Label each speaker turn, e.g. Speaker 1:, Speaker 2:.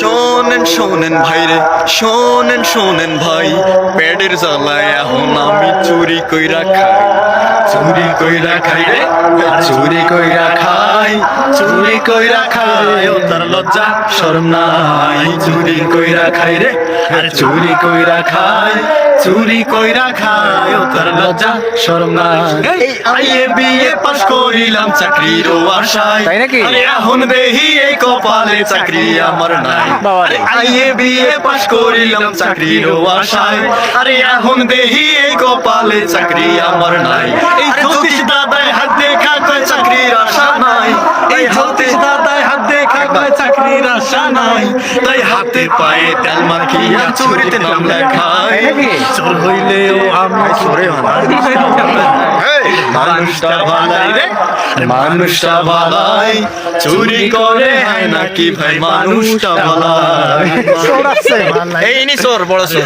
Speaker 1: শোনেন শোনেন ভাই রে শোনেন শোনেন ভাই। পেটের জ্বালায় এখন আমি চুরি কইরা খাই। চুরি কইরা খাই রে, চুরি কইরা খাই। চুরি কইরা ও তার লজ্জা শরম নাই। চুরি কইরা খাই রে আর চুরি কইরা খাই চুরি কইরা ও তার লজ্জা শরম নাই। আইয়ে বিয়ে পাস করিলাম চাকরির আশায়? আরে এখন দেহি এই কপালে চাকরি আমার নাই। আইয়ে বিয়ে পাস করিলাম চাকরির আশায়। আরে এখন দেহি এই কপালে চাকরি আমার নাই। আশা নাই। তাই হাতে পায়ে তেল মাখিয়া চুরিতে নাম লেখায় চোর হইলেও আমি চোরে মানুষটা ভালাই রে। মানুষটা ভালাই চুরি করে হয় নাকি ভাই মানুষটা ভালাই এই নি চোর বড় চোর।